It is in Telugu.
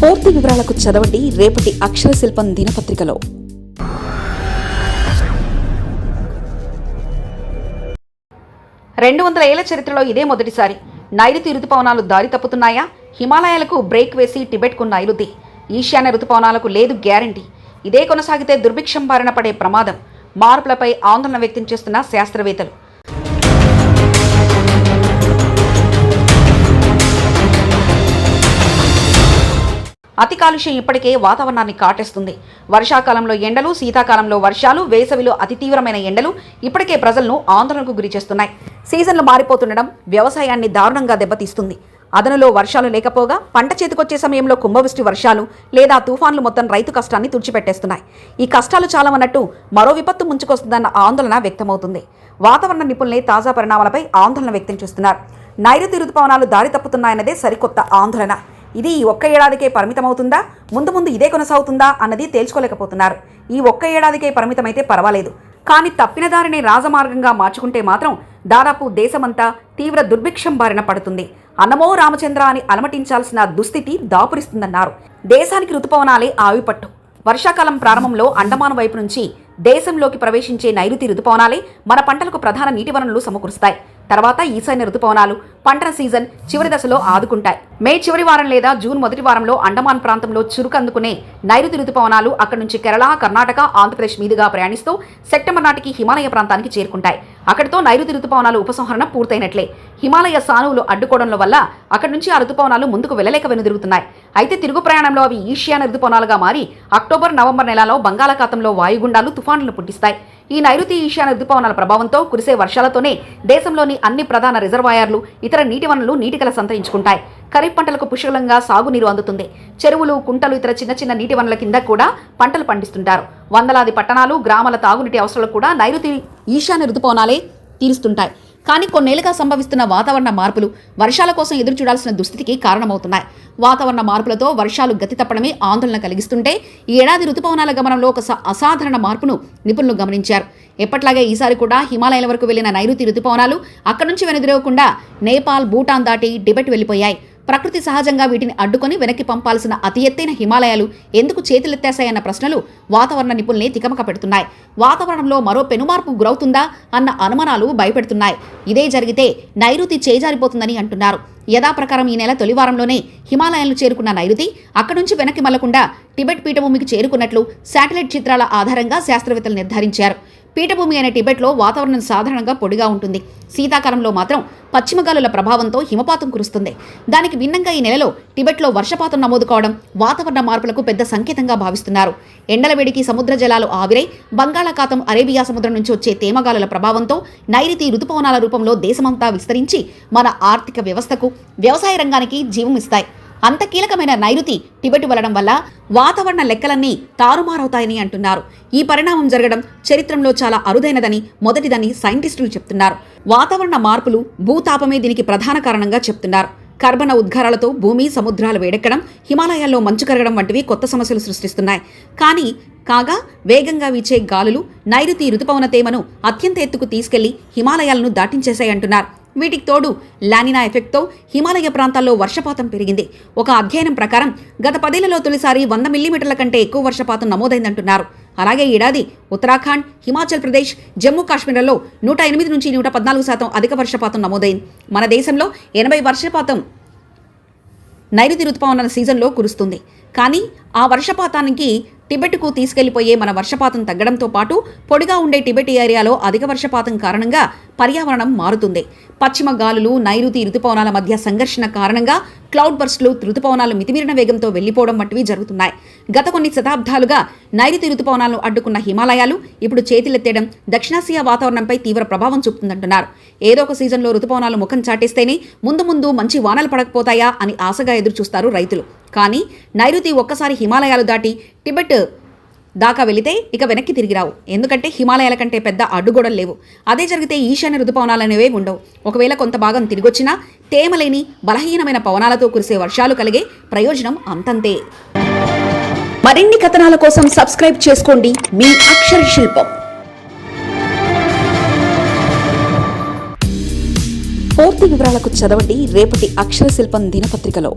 పూర్తి వివరాలకు చదవండి రేపటి అక్షర శిల్పం దినపత్రికలో. రెండు వందల ఏళ్ళ చరిత్రలో ఇదే మొదటిసారి. నైరుతి రుతుపవనాలు దారి తప్పుతున్నాయా? హిమాలయాలకు బ్రేక్ వేసి టిబెట్కు నైరుతి. ఈశాన్య రుతుపవనాలకు లేదు గ్యారంటీ. ఇదే కొనసాగితే దుర్భిక్షం బారిన పడే ప్రమాదం. మార్పులపై ఆందోళన వ్యక్తం చేస్తున్న శాస్త్రవేత్తలు. అతి కాలుష్యం ఇప్పటికే వాతావరణాన్ని కాటేస్తుంది. వర్షాకాలంలో ఎండలు శీతాకాలంలో వర్షాలు వేసవిలో అతి తీవ్రమైన ఎండలు ఇప్పటికే ప్రజలను ఆందోళనకు గురి చేస్తున్నాయి. సీజన్లు మారిపోతుండడం వ్యవసాయాన్ని దారుణంగా దెబ్బతీస్తుంది. అదనులో వర్షాలు లేకపోగా పంట చేతికొచ్చే సమయంలో కుంభవృష్టి వర్షాలు లేదా తుఫాన్లు మొత్తం రైతు కష్టాన్ని తుడిచిపెట్టేస్తున్నాయి. ఈ కష్టాలు చాలామన్నట్టు మరో విపత్తు ముంచుకొస్తుందన్న ఆందోళన వ్యక్తమవుతుంది. వాతావరణ నిపుణులే తాజా పరిణామాలపై ఆందోళన వ్యక్తం చేస్తున్నారు. నైరుతి రుతుపవనాలు దారి తప్పుతున్నాయన్నదే సరికొత్త ఆందోళన. ఇది ఈ ఒక్క ఏడాదికే పరిమితమవుతుందా? ముందు ముందు ఇదే కొనసాగుతుందా? అన్నది తేల్చుకోలేకపోతున్నారు. ఈ ఒక్క ఏడాదికే పరిమితమైతే పర్వాలేదు. కానీ తప్పిన దారిని రాజమార్గంగా మార్చుకుంటే మాత్రం దాదాపు దేశమంతా తీవ్ర దుర్భిక్షం బారిన పడుతుంది. అన్నమో రామచంద్ర అని అలమటించాల్సిన దుస్థితి దాపురిస్తుందన్నారు. దేశానికి రుతుపవనాలే ఆవిపట్టు. వర్షాకాలం ప్రారంభంలో అండమాన్ వైపు నుంచి దేశంలోకి ప్రవేశించే నైరుతి రుతుపవనాలే మన పంటలకు ప్రధాన నీటి వనరులు సమకూరుస్తాయి. తర్వాత ఈశాన్య రుతుపవనాలు పంటల సీజన్ చివరి దశలో ఆదుకుంటాయి. మే చివరి వారం లేదా జూన్ మొదటి వారంలో అండమాన్ ప్రాంతంలో చురుకందుకునే నైరుతి రుతుపవనాలు అక్కడి నుంచి కేరళ కర్ణాటక ఆంధ్రప్రదేశ్ మీదుగా ప్రయాణిస్తూ సెప్టెంబర్ నాటికి హిమాలయ ప్రాంతానికి చేరుకుంటాయి. అక్కడితో నైరుతి రుతుపవనాలు ఉపసంహరణ పూర్తయినట్లే. హిమాలయ సానువులు అడ్డుకోవడంలో వల్ల అక్కడి నుంచి ఆ రుతుపవనాలు ముందుకు వెళ్ళలేక వెనుదిరుగుతున్నాయి. అయితే తిరుగు ప్రయాణంలో అవి ఈశాన్య రుతుపవనాలుగా మారి అక్టోబర్ నవంబర్ నెలలో బంగాళాఖాతంలో వాయుగుండాలు తుఫానులను పుట్టిస్తాయి. ఈ నైరుతి ఈశాన్య రుతుపవనాల ప్రభావంతో కురిసే వర్షాలతోనే దేశంలోని అన్ని ప్రధాన రిజర్వాయర్లు ఇతర నీటి వనరులు నీటికల సంతరించుకుంటాయి. ఖరీఫ్ పంటలకు పుష్కలంగా సాగునీరు అందుతుంది. చెరువులు కుంటలు ఇతర చిన్న చిన్న నీటి వనరుల కింద కూడా పంటలు పండిస్తుంటారు. వందలాది పట్టణాలు గ్రామాల తాగునీటి అవసరాలు కూడా నైరుతి ఈశాన్య రుతుపవనాలే తీరుస్తుంటాయి. కానీ కొన్నేళ్ళుగా సంభవిస్తున్న వాతావరణ మార్పులు వర్షాల కోసం ఎదురు చూడాల్సిన దుస్థితికి కారణమవుతున్నాయి. వాతావరణ మార్పులతో వర్షాలు గతి తప్పడమే ఆందోళన కలిగిస్తుంటే ఈ ఏడాది రుతుపవనాల గమనంలో ఒక స- అసాధారణ మార్పును నిపుణులు గమనించారు. ఎప్పట్లాగే ఈసారి కూడా హిమాలయాల వరకు వెళ్ళిన నైరుతి రుతుపవనాలు అక్కడి నుంచి వెనుదిరగకుండా నేపాల్ భూటాన్ దాటి టిబెట్ వెళ్ళిపోయాయి ప్రకృతి సహజంగా వీటిని అడ్డుకొని వెనక్కి పంపాల్సిన అతి ఎత్తైన హిమాలయాలు ఎందుకు చేతులెత్తేశాయన్న ప్రశ్నలు వాతావరణ నిపుణుల్ని తికమక పెడుతున్నాయి. వాతావరణంలో మరో పెనుమార్పు గురవుతుందా అన్న అనుమానాలు భయపెడుతున్నాయి. ఇదే జరిగితే నైరుతి చేజారిపోతుందని అంటున్నారు. యథాప్రకారం ఈ నెల తొలివారంలోనే హిమాలయాలను చేరుకున్న నైరుతి అక్కడి నుంచి వెనక్కి మళ్ళకుండా టిబెట్ పీఠభూమికి చేరుకున్నట్లు శాటిలైట్ చిత్రాల ఆధారంగా శాస్త్రవేత్తలు నిర్ధారించారు. పీఠభూమి అయిన టిబెట్లో వాతావరణం సాధారణంగా పొడిగా ఉంటుంది. శీతాకాలంలో మాత్రం పశ్చిమగాలుల ప్రభావంతో హిమపాతం కురుస్తుంది. దానికి భిన్నంగా ఈ నెలలో టిబెట్లో వర్షపాతం నమోదు కావడం వాతావరణ మార్పులకు పెద్ద సంకేతంగా భావిస్తున్నారు. ఎండల వేడికి సముద్ర జలాలు ఆవిరై బంగాళాఖాతం అరేబియా సముద్రం నుంచి వచ్చే తేమగాలుల ప్రభావంతో నైరుతి రుతుపవనాల రూపంలో దేశమంతా విస్తరించి మన ఆర్థిక వ్యవస్థకు వ్యవసాయ రంగానికి జీవం ఇస్తాయి. అంత కీలకమైన నైరుతి టిబెట్ వెళ్ళడం వల్ల వాతావరణ లెక్కలన్నీ తారుమారవుతాయని అంటున్నారు. ఈ పరిణామం జరగడం చరిత్రలో చాలా అరుదైనదని మొదటిదని సైంటిస్టులు చెప్తున్నారు. వాతావరణ మార్పులు భూతాపమే దీనికి ప్రధాన కారణంగా చెప్తున్నారు. కర్బన ఉద్గారాలతో భూమి సముద్రాలు వేడెక్కడం హిమాలయాల్లో మంచు కరగడం వంటివి కొత్త సమస్యలు సృష్టిస్తున్నాయి. కానీ కాగా వేగంగా వీచే గాలులు నైరుతి రుతుపవన తేమను అత్యంత ఎత్తుకు తీసుకెళ్ళి హిమాలయాలను దాటించేశాయంటున్నారు. వీటికి తోడు లానినా ఎఫెక్ట్తో హిమాలయ ప్రాంతాల్లో వర్షపాతం పెరిగింది. ఒక అధ్యయనం ప్రకారం గత పదేళ్ళలో తొలిసారి వంద మిల్లీమీటర్ల కంటే ఎక్కువ వర్షపాతం నమోదైందంటున్నారు. అలాగే ఏడాది ఉత్తరాఖండ్ హిమాచల్ ప్రదేశ్ జమ్మూ కాశ్మీర్లలో నూట ఎనిమిది నుంచి నూట పద్నాలుగు శాతం అధిక వర్షపాతం నమోదైంది. మన దేశంలో ఎనభై వర్షపాతం నైరుతి ఋతుపవనాల సీజన్లో కురుస్తుంది. కానీ ఆ వర్షపాతానికి టిబెట్కు తీసుకెళ్ళిపోయే మన వర్షపాతం తగ్గడంతో పాటు పొడిగా ఉండే టిబెట్ ఏరియాలో అధిక వర్షపాతం కారణంగా పర్యావరణం మారుతుంది. పశ్చిమ గాలులు నైరుతి రుతుపవనాల మధ్య సంఘర్షణ కారణంగా క్లౌడ్ బర్స్ట్లు రుతుపవనాలు మితిమీరిన వేగంతో వెళ్ళిపోవడం వంటివి జరుగుతున్నాయి. గత కొన్ని శతాబ్దాలుగా నైరుతి రుతుపవనాలను అడ్డుకున్న హిమాలయాలు ఇప్పుడు చేతులెత్తేయడం దక్షిణాసియా వాతావరణంపై తీవ్ర ప్రభావం చూపుతుందంటున్నారు. ఏదో ఒక సీజన్లో రుతుపవనాలు ముఖం చాటేస్తేనే ముందు ముందు మంచి వానలు పడకపోతాయా అని ఆశగా ఎదురుచూస్తారు రైతులు. కానీ నైరుతి ఒక్కసారి హిమాలయాలు దాటి టిబెట్ దాకా వెళితే ఇక వెనక్కి తిరిగి రావు. ఎందుకంటే హిమాలయాల కంటే పెద్ద అడ్డుగోడలు లేవు. అదే జరిగితే ఈశాన్య రుతుపవనాలు ఉండవు. ఒకవేళ కొంత భాగం తిరిగొచ్చినా తేమలేని బలహీనమైన పవనాలతో కురిసే వర్షాలు కలిగే ప్రయోజనం అంతంతే. మరిన్ని కథనాల కోసం సబ్స్క్రైబ్ చేసుకోండి మీ అక్షర శిల్పం. పూర్తి వివరాలకు చదవండి రేపటి అక్షర శిల్పం దినపత్రికలో.